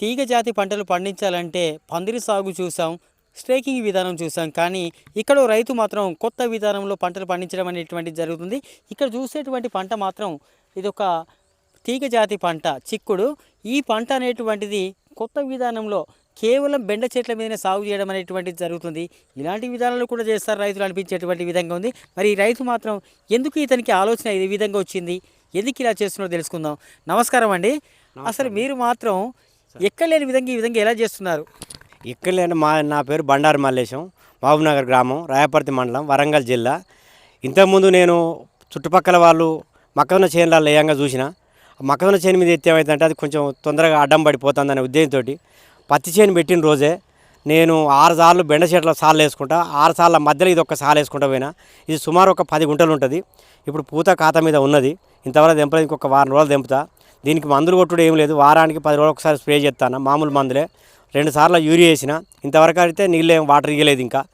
తీగ జాతి పంటలు పండించాలంటే పందిరి సాగు చూసాం స్ట్రేకింగ్ విధానం చూసాం కానీ ఇక్కడ రైతు మాత్రం కొత్త విధానంలో పంటలు పండించడం అనేటువంటిది జరుగుతుంది. ఇక్కడ చూసేటువంటి పంట మాత్రం ఇది ఒక తీగ జాతి పంట చిక్కుడు. ఈ పంట అనేటువంటిది కొత్త విధానంలో కేవలం బెండ చెట్ల మీదనే సాగు చేయడం అనేటువంటిది జరుగుతుంది. ఇలాంటి విధానాలు కూడా చేస్తారు రైతులు అనిపించేటువంటి విధంగా ఉంది. మరి రైతు మాత్రం ఎందుకు ఇతనికి ఆలోచన ఈ విధంగా వచ్చింది? ఎందుకు ఇలా చేస్తున్నారో తెలుసుకుందాం. నమస్కారం అండి. అసలు మీరు మాత్రం ఎక్కలేని విధంగా ఈ విధంగా ఎలా చేస్తున్నారు? ఎక్కడలేని మా నా పేరు బండారు మల్లేశం మహబూబ్నగర్ గ్రామం రాయపర్తి మండలం వరంగల్ జిల్లా. ఇంతకుముందు నేను చుట్టుపక్కల వాళ్ళు మక్కన చేనులలో లేయంగా చూసిన. మక్కన చేను మీద ఎత్తే ఏమైందంటే అది కొంచెం తొందరగా అడ్డం పడిపోతుందనే ఉద్దేశంతో పత్తి చేను పెట్టిన రోజే నేను ఆరు సార్లు బెండ చెట్ల సార్లు వేసుకుంటా ఆరు సార్ల మధ్యలో ఇది ఒక సార్లు వేసుకుంటా పోయినా. ఇది సుమారు ఒక పది గుంటలు ఉంటుంది. ఇప్పుడు పూత ఖాతా మీద ఉన్నది. ఇంతవరకు దింపలేదు ఇంకొక వారం రోజులు దింపుతా దీనికి మందులు కొట్టుడు ఏం లేదు. వారానికి పది రోజులు ఒకసారి స్ప్రే చేస్తాను. మామూలు మందులే. రెండు సార్లు యూరియా వేసిన. ఇంతవరకు అయితే నీళ్ళు ఏం వాటర్ ఇవ్వలేదు ఇంకా.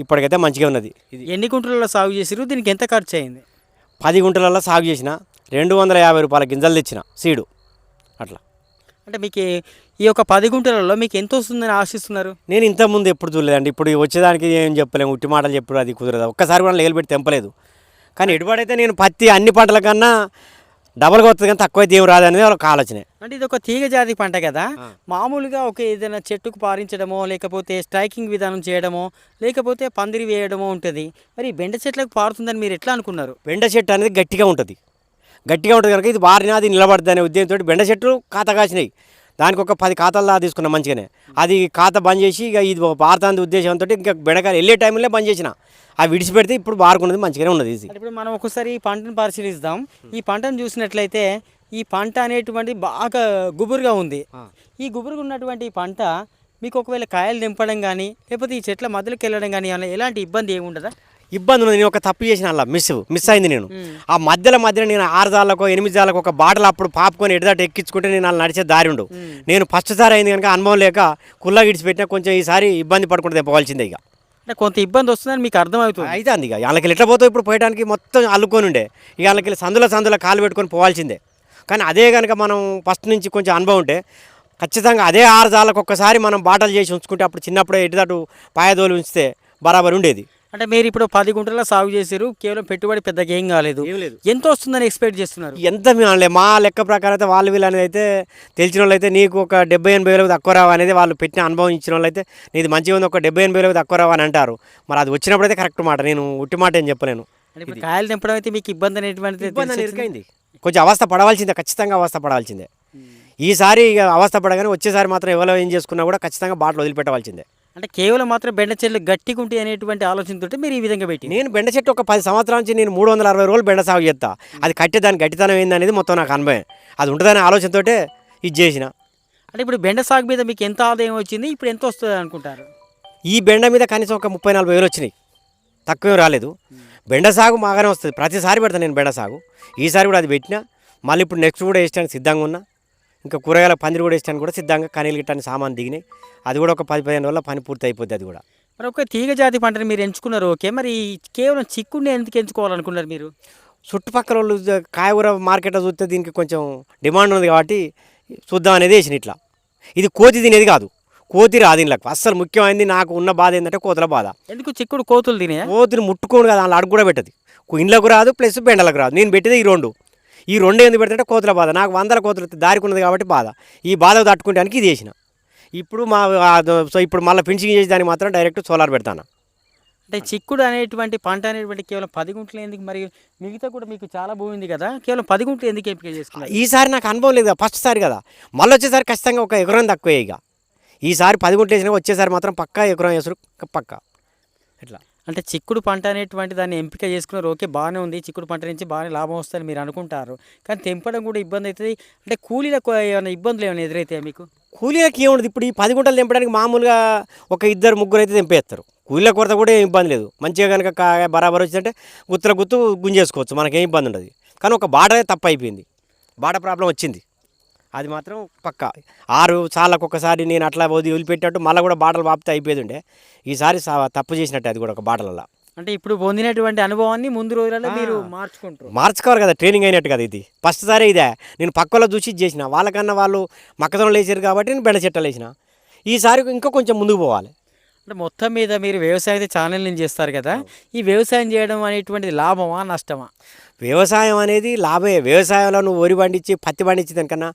ఇప్పటికైతే మంచిగా ఉన్నది. ఇది ఎన్ని గుంటలలో సాగు చేసిరు దీనికి ఎంత ఖర్చు అయింది? పది గుంటలలో సాగు చేసిన. రెండు వందల యాభై రూపాయల గింజలు తెచ్చిన సీడు. అట్లా. అంటే మీకు ఈ- ఈ యొక్క పది గుంటలలో మీకు ఎంత వస్తుందని ఆశిస్తున్నారు? నేను ఇంతకుముందు ఎప్పుడు చూడలేదండి. ఇప్పుడు వచ్చేదానికి ఏం చెప్పలేము. ఉట్టి మాటలు చెప్పుడు అది కుదరదు. ఒక్కసారి కూడా లేలు పెట్టి తెంపలేదు. కానీ ఎటుబడైతే నేను పత్తి అన్ని పంటల కన్నా డబల్గా వస్తుంది కానీ తక్కువ ఏం రాదనేది వాళ్ళకి ఆలోచనే. అంటే ఇది ఒక తీగ జాతి పంట కదా. మామూలుగా ఒక ఏదైనా చెట్టుకు పారించడమో లేకపోతే స్ట్రైకింగ్ విధానం చేయడమో లేకపోతే పందిరి వేయడమో ఉంటుంది. మరి బెండ చెట్లకు పారుతుందని మీరు ఎట్లా అనుకున్నారు? బెండ చెట్టు అనేది గట్టిగా ఉంటుంది. గట్టిగా ఉంటుంది కనుక ఇది బారిన అది నిలబడుతుంది అనే ఉద్దేశంతో బెండ చెట్లు ఖాతా కాసినాయి దానికి ఒక పది ఖాతాలు దా తీసుకున్నాం మంచిగానే. అది ఖాతా బంద్ చేసి ఇక ఇది బారుతుంది ఉద్దేశంతో ఇంకా బెండకాయలు వెళ్ళే టైంలో బంద్ చేసిన. అవి విడిచిపెడితే ఇప్పుడు బారుకున్నది మంచిగానే ఉన్నది ఇది ఇప్పుడు మనం ఒకసారి ఈ పంటను పరిశీలిస్తాం ఈ పంటను చూసినట్లయితే ఈ పంట అనేటువంటి బాగా గుబురుగా ఉంది. ఈ గుబురుగా ఉన్నటువంటి ఈ పంట మీకు ఒకవేళ కాయలు దింపడం కానీ లేకపోతే ఈ చెట్ల మధ్యలోకి వెళ్ళడం కానీ ఎలాంటి ఇబ్బంది ఏమి ఉండదా ఇబ్బంది ఉన్నది. నేను ఒక తప్పు చేసిన అలా మిస్ మిస్ అయింది నేను. ఆ మధ్యలో మధ్యలో నేను ఆరు జాలకు ఎనిమిది జాలకు ఒక బాటలు అప్పుడు పాపుకొని ఎడదాట ఎక్కించుకుంటే నేను అలా నడిచే దారి ఉండవు నేను ఫస్ట్ సారి అయింది కనుక అనుభవం లేక కుల్లా గిడిచిపెట్టినా కొంచెం ఈసారి ఇబ్బంది పడుకుంటే తెప్పవలసిందే ఇక. అంటే కొంత ఇబ్బంది వస్తుందని మీకు అర్థమవుతుంది. అయితే అంది ఇక. వాళ్ళకి ఎట్లా పోతావు ఇప్పుడు పోయడానికి మొత్తం అల్లుకొని ఉండే. ఇక వాళ్ళకి సందుల సందుల కాలు పెట్టుకొని పోవాల్సిందే. కానీ అదే కనుక మనం ఫస్ట్ నుంచి కొంచెం అనుభవం ఉంటే ఖచ్చితంగా అదే ఆరు జాలకు ఒక్కసారి మనం బాటలు చేసి ఉంచుకుంటే అప్పుడు చిన్నప్పుడే ఎటుదాటు పాయదోలు ఉంచితే బరాబర్ ఉండేది. అంటే మీరు ఇప్పుడు పది గుంటల సాగు చేశారు కేవలం పెట్టుబడి పెద్దగా ఏం కాలేదు. ఎంత వస్తుందని ఎక్స్పెక్ట్ చేస్తున్నారు? ఎంత మేము మా లెక్క ప్రకారం అయితే వాళ్ళు వీళ్ళు అనేది అయితే తెలిసిన వాళ్ళు అయితే నీకు ఒక డెబ్బై ఎనభై వేలకు తక్కువ రావు అనేది వాళ్ళు పెట్టిన అనుభవం ఇచ్చిన వాళ్ళు అయితే నీది మంచిగా ఉంది ఒక డెబ్బై ఎనభై వేలకు తక్కువ రావు అని అంటారు. మరి అది వచ్చినప్పుడు అయితే కరెక్ట్ మాట నేను ఉట్టి మాట ఏం చెప్పలేను. కాయలు తెంపడం అయితే మీకు ఇబ్బంది అనేటువంటిది ఇబ్బంది కొంచెం అవస్థ పడవలసిందే ఖచ్చితంగా అవస్థ పడవలసిందే. ఈసారి అవస్థ పడగానే వచ్చేసారి మాత్రం ఎవరో ఏం చేసుకున్నా కూడా ఖచ్చితంగా బాటలు వదిలిపెట్టవలసిందే. అంటే కేవలం మాత్రం బెండ చెట్లు గట్టిగా ఉంటాయి అనేటువంటి ఆలోచనతో మీరు ఈ విధంగా పెట్టి నేను బెండ చెట్టు ఒక పది సంవత్సరాల నుంచి నేను మూడు వందల అరవై రోజులు బెండ సాగు చేస్తా. అది కట్టే దాని గట్టితనం ఏందనేది మొత్తం నాకు అనుభవం. అది ఉంటుందనే ఆలోచనతోటే ఇది చేసిన. అంటే ఇప్పుడు బెండ సాగు మీద మీకు ఎంత ఆదాయం వచ్చింది? ఇప్పుడు ఎంత వస్తుంది అనుకుంటారు? ఈ బెండ మీద కనీసం ఒక ముప్పై నలభై వేలు వచ్చినాయి. తక్కువ రాలేదు. బెండ సాగు బాగానే వస్తుంది. ప్రతిసారి పెడతాను నేను బెండ సాగు. ఈసారి కూడా అది పెట్టినా. మళ్ళీ ఇప్పుడు నెక్స్ట్ కూడా వేసడానికి సిద్ధంగా ఉన్నా. ఇంకా కూరగాయల పందిరి కూడా వేసడానికి కూడా సిద్ధంగా కనీలు గిట్టని సామాన్ దిగినాయి. అది కూడా ఒక పది పదిహేను రోజుల పని పూర్తి అయిపోద్ది అది కూడా. మరి ఒక తీగ జాతి పంటని మీరు ఎంచుకున్నారు ఓకే. మరి కేవలం చిక్కుడిని ఎందుకు ఎంచుకోవాలనుకున్నారు మీరు? చుట్టుపక్కల వాళ్ళు కాయగూర మార్కెట్లో చూస్తే దీనికి కొంచెం డిమాండ్ ఉంది కాబట్టి చూద్దాం అనేది వేసిన ఇట్లా. ఇది కోతి తినేది కాదు. కోతి రాదు దీనిలోకి. అస్సలు ముఖ్యమైనది నాకు ఉన్న బాధ ఏంటంటే కోతుల బాధ. ఎందుకు చిక్కుడు కోతులు తినే కోతిని ముట్టుకోను కదా దాంట్లో అడుగు కూడా పెట్టదు. ఇండ్లకు రాదు ప్లస్ బెండలకు రాదు. నేను పెట్టేది ఈ రెండు. ఈ రెండు ఎందుకు పెడితే కోతుల బాధ. నాకు వందల కోతులు దారికి ఉన్నది కాబట్టి బాధ. ఈ బాధ తట్టుకుంటానికి ఇది చేసిన. ఇప్పుడు మా సో ఇప్పుడు మళ్ళీ ఫినిషింగ్ చేసి దానికి మాత్రం డైరెక్ట్ సోలార్ పెడతాను. అంటే చిక్కుడు అనేటువంటి పంట అనేటువంటి కేవలం పది గుంటలు ఎందుకు మరి మిగతా కూడా మీకు చాలా భూమి ఉంది కదా కేవలం పది గుంటలు ఎందుకు ఎంపిక చేసుకున్నారు? ఈసారి నాకు అనుభవం లేదు కదా ఫస్ట్ సారి కదా. మళ్ళీ వచ్చేసారి ఖచ్చితంగా ఒక ఎకరం తక్కువే ఇక. ఈసారి పది గుంటలు వేసినా వచ్చేసారి మాత్రం పక్కా ఎకరం వేసుడు పక్కా. ఇట్లా అంటే చిక్కుడు పంట అనేటువంటి దాన్ని ఎంపిక చేసుకున్నారు. ఓకే బాగానే ఉంది. చిక్కుడు పంట నుంచి బాగానే లాభం వస్తుందని మీరు అనుకుంటారు. కానీ తెంపడం కూడా ఇబ్బంది అవుతుంది. అంటే కూలీలకు ఏమైనా ఇబ్బందులు ఏమైనా ఎదురైతే మీకు? కూలీలకు ఏముండదు. ఇప్పుడు ఈ పది గుంటలు తెంపడానికి మామూలుగా ఒక ఇద్దరు ముగ్గురు అయితే తెంపేస్తారు. కూలీల కొరత కూడా ఏం ఇబ్బంది లేదు. మంచిగా కనుక బరాబర్ వచ్చిందంటే గుత్తుల గుత్తు గుంజేసుకోవచ్చు. మనకేం ఇబ్బంది ఉండదు. కానీ ఒక బాట తప్ప అయిపోయింది. బాట ప్రాబ్లం వచ్చింది. అది మాత్రం పక్క. ఆరు సార్లకు ఒకసారి నేను అట్లా వదిలి వదిలిపెట్టినట్టు మళ్ళీ కూడా బాటలు వాపితే అయిపోయేది ఉండే ఈసారి తప్పు చేసినట్టు అది కూడా ఒక బాటలలో అంటే ఇప్పుడు పొందినటువంటి అనుభవాన్ని ముందు రోజులలో మీరు మార్చుకుంటారు. మార్చుకోవాలి కదా ట్రైనింగ్ అయినట్టు కదా ఇది. ఫస్ట్ సారే ఇదే. నేను పక్కలో చూసి చేసిన. వాళ్ళకన్నా వాళ్ళు మక్కదొనలు వేసారు కాబట్టి నేను బెండ చెట్టలు వేసిన. ఈసారి ఇంకా కొంచెం ముందుకు పోవాలి. అంటే మొత్తం మీద మీరు వ్యవసాయ ఛానల్ నుంచి చేస్తారు కదా. ఈ వ్యవసాయం చేయడం అనేటువంటిది లాభమా నష్టమా? వ్యవసాయం అనేది లాభే వ్యవసాయంలో నువ్వు వరి పండించి పత్తి పండించే దానికన్నా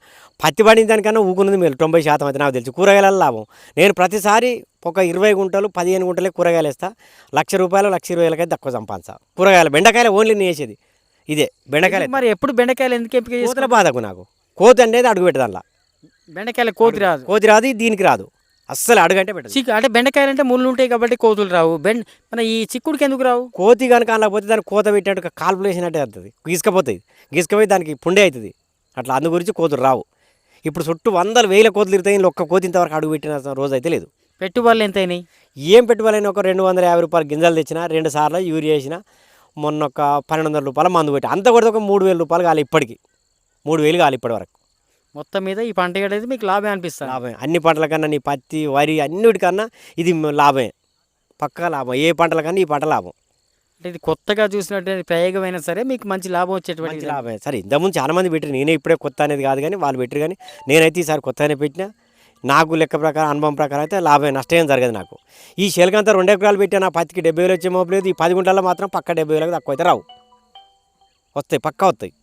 పత్తి పండించే దానికన్నా ఊకున్నది మీరు. తొంభై శాతం అయితే నాకు తెలుసు. కూరగాయల లాభం. నేను ప్రతిసారి ఒక ఇరవై గుంటలు పదిహేను గుంటలే కూరగాయలు వేస్తా. లక్ష రూపాయలు లక్ష ఇరవై వేలకైతే తక్కువ సంపాదిస్తా. కూరగాయలు బెండకాయలు ఓన్లీ నేను వేసేది ఇదే. బెండకాయలు మరి ఎప్పుడు బెండకాయలు ఎందుకు ఎంపిక కోతుల బాధకు నాకు. కోతి అనేది అడుగు పెట్టదానిలా బెండకాయలు కోతి రాదు. కోతి రాదు దీనికి రాదు. అస్సలు అడుగంటే పెట్టదు. చిక్కు అంటే బెండకాయలు అంటే ముళ్ళు ఉంటాయి కాబట్టి కోతులు రావు. బెండ మన ఈ చిక్కుడికి ఎందుకు రావు? కోతి కనుక అనకపోతే దానికి కోత పెట్టినట్టు కాల్పులు వేసినట్టే అవుతుంది గీసుకపోతుంది. గీసుకపోయి దానికి పుండే అవుతుంది. అట్లా అందు గురించి కోతులు రావు. ఇప్పుడు చుట్టూ వందల వేల కోతులు తిరుగుతాయి. ఇందులో ఒక్క కోతి ఇంతవరకు అడుగు పెట్టిన రోజు అయితే లేదు. పెట్టుబడులు ఎంత అయినాయి ఏం పెట్టుబడి ఒక రెండు వందల యాభై రూపాయలు గింజలు తెచ్చిన రెండు సార్లు యూరియా వేసిన మొన్న ఒక పన్నెండు వందల రూపాయలు మందు పెట్టి అంత కూడా ఒక మూడు వేల రూపాయలు కాలి ఇప్పటికి. మూడు వేలు కాలి ఇప్పటి వరకు. మొత్తం మీద ఈ పంట అనేది మీకు లాభం అనిపిస్తుంది. లాభమే. అన్ని పంటల కన్నా నీ పత్తి వరి అన్నిటికన్నా ఇది లాభమే. పక్కా లాభం. ఏ పంటల కన్నా ఈ పంట లాభం. అంటే ఇది కొత్తగా చూసినటువంటి ప్రయోగమైనా సరే మీకు మంచి లాభం వచ్చేటువంటి లాభమే. సరే ఇంతకుముందు చాలా మంది పెట్టారు నేనే ఇప్పుడే కొత్త అనేది కాదు కానీ వాళ్ళు పెట్టారు కానీ నేనైతే ఈసారి కొత్తగానే పెట్టినా. నాకు లెక్క ప్రకారం అనుభవం ప్రకారం అయితే లాభమే. నష్టం జరగదు నాకు. ఈ శెలకంతా రెండు ఎకరాలు పెట్టినా పత్తికి డెబ్బై వేలు వచ్చే మోపు లేదు. ఈ పది గుంటల్లో మాత్రం పక్క డెబ్బై వేలకు తక్కువ అయితే రావు. వస్తాయి పక్కా వస్తాయి.